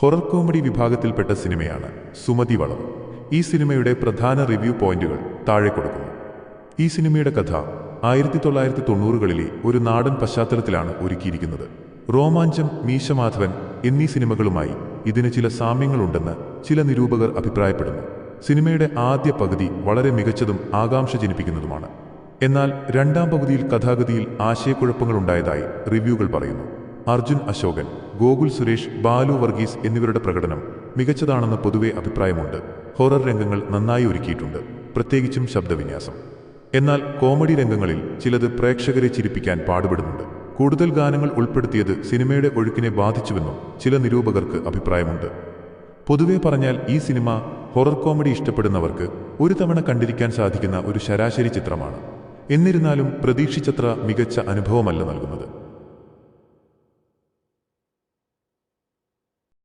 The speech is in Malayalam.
ഹൊറർ കോമഡി വിഭാഗത്തിൽപ്പെട്ട സിനിമയാണ് സുമതി വളവ്. ഈ സിനിമയുടെ പ്രധാന റിവ്യൂ പോയിന്റുകൾ താഴെ കൊടുക്കുന്നു. ഈ സിനിമയുടെ കഥ ആയിരത്തി തൊള്ളായിരത്തി തൊണ്ണൂറുകളിലെ ഒരു നാടൻ പശ്ചാത്തലത്തിലാണ് ഒരുക്കിയിരിക്കുന്നത്. റോമാഞ്ചം മീശമാധവൻ എന്നീ സിനിമകളുമായി ഇതിന് ചില സാമ്യങ്ങളുണ്ടെന്ന് ചില നിരൂപകർ അഭിപ്രായപ്പെടുന്നു. സിനിമയുടെ ആദ്യ പകുതി വളരെ മികച്ചതും ആകാംക്ഷ ജനിപ്പിക്കുന്നതുമാണ് എന്നാൽ രണ്ടാം പകുതിയിൽ കഥാഗതിയിൽ ആശയക്കുഴപ്പങ്ങളുണ്ടായതായി റിവ്യൂകൾ പറയുന്നു. അർജുൻ അശോകൻ ഗോകുൽ സുരേഷ് ബാലു വർഗീസ് എന്നിവരുടെ പ്രകടനം മികച്ചതാണെന്ന് പൊതുവെ അഭിപ്രായമുണ്ട്. ഹൊറർ രംഗങ്ങൾ നന്നായി ഒരുക്കിയിട്ടുണ്ട്. പ്രത്യേകിച്ചും ശബ്ദവിന്യാസം. എന്നാൽ കോമഡി രംഗങ്ങളിൽ ചിലത് പ്രേക്ഷകരെ ചിരിപ്പിക്കാൻ പാടുപെടുന്നുണ്ട്. കൂടുതൽ ഗാനങ്ങൾ ഉൾപ്പെടുത്തിയത് സിനിമയുടെ ഒഴുക്കിനെ ബാധിച്ചുവെന്നും ചില നിരൂപകർക്ക് അഭിപ്രായമുണ്ട്. പൊതുവെ പറഞ്ഞാൽ ഈ സിനിമ ഹൊറർ കോമഡി ഇഷ്ടപ്പെടുന്നവർക്ക് ഒരു തവണ കണ്ടിരിക്കാൻ സാധിക്കുന്ന ഒരു ശരാശരി ചിത്രമാണ്. എന്നിരുന്നാലും പ്രതീക്ഷിച്ചത്ര മികച്ച അനുഭവമല്ല നൽകുന്നത്.